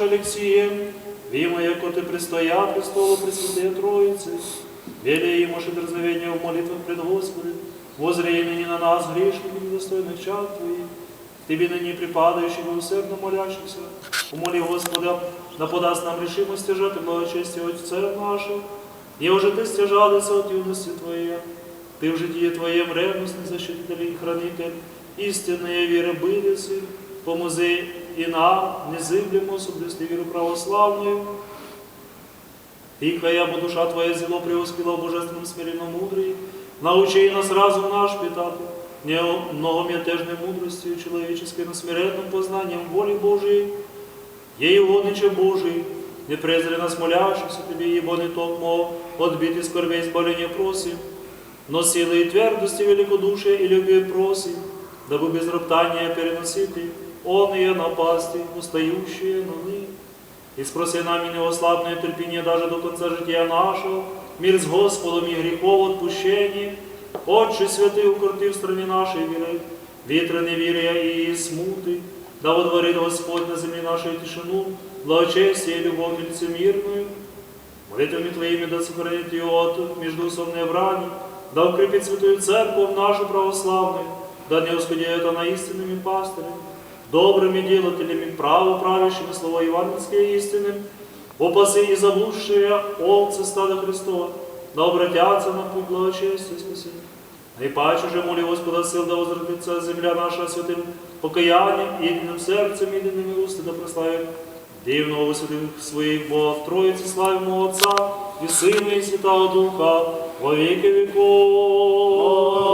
Алексієм, вімо, яко ти пристоя престолу Пресвятої Троїці, велей ему дерзновения в молитвах пред Господом, возрей ныне на нас, грешных и недостойных чад Твоих, Тебе ныне припадающих и усердно молящихся, умоли Господа, да подаст нам решимость стяжать и благочестие Отцев наших, и уже ты стяжалися от юности Твоей, ты в житии Твоем ревностный защититель и хранитель, истинные веры были Сын, помози и нам, незыблемо, соблюсти віру православную, Тихая, бо душа Твоя зело преуспела в божественном смиренно мудрой, научи нас разум наш питати, не многомятежной мудростью человеческой, но смиренным познанием воли Божией, ей угодниче Божий, не презри нас молящихся Тебе, ибо не толкмо отбить и скорбей избавления просим, но силы и твердости великодушия и любви просим, дабы без роптания переносити оные напасти, устающие на них. И спроси нами неослабное терпение даже до конца жития нашего, мир с Господом и грехов отпущение. Отче святый, укрути в стране нашей веры, ветры неверия и смуты, да водворит Господь на земле нашей тишину, благочестие и любовь лицемирную. Молитвами Твоими да сохранит ее от междуусобной брани, да укрепит святую церковь нашу православную, да не ускудеет она истинными пастырями, добрыми делателями, право правящими слова евангельские истины, упаси и заблудшие овцы стада Христова, да обратятся на путь благочестия и спасения. Наипаче же моли Господа сил, да возвратится земля наша святым покаянием, единым сердцем, едиными уста, да прославит дивного во святых своих Бога в Троице, славимо Отца и Сына и Святого Духа во веки веков.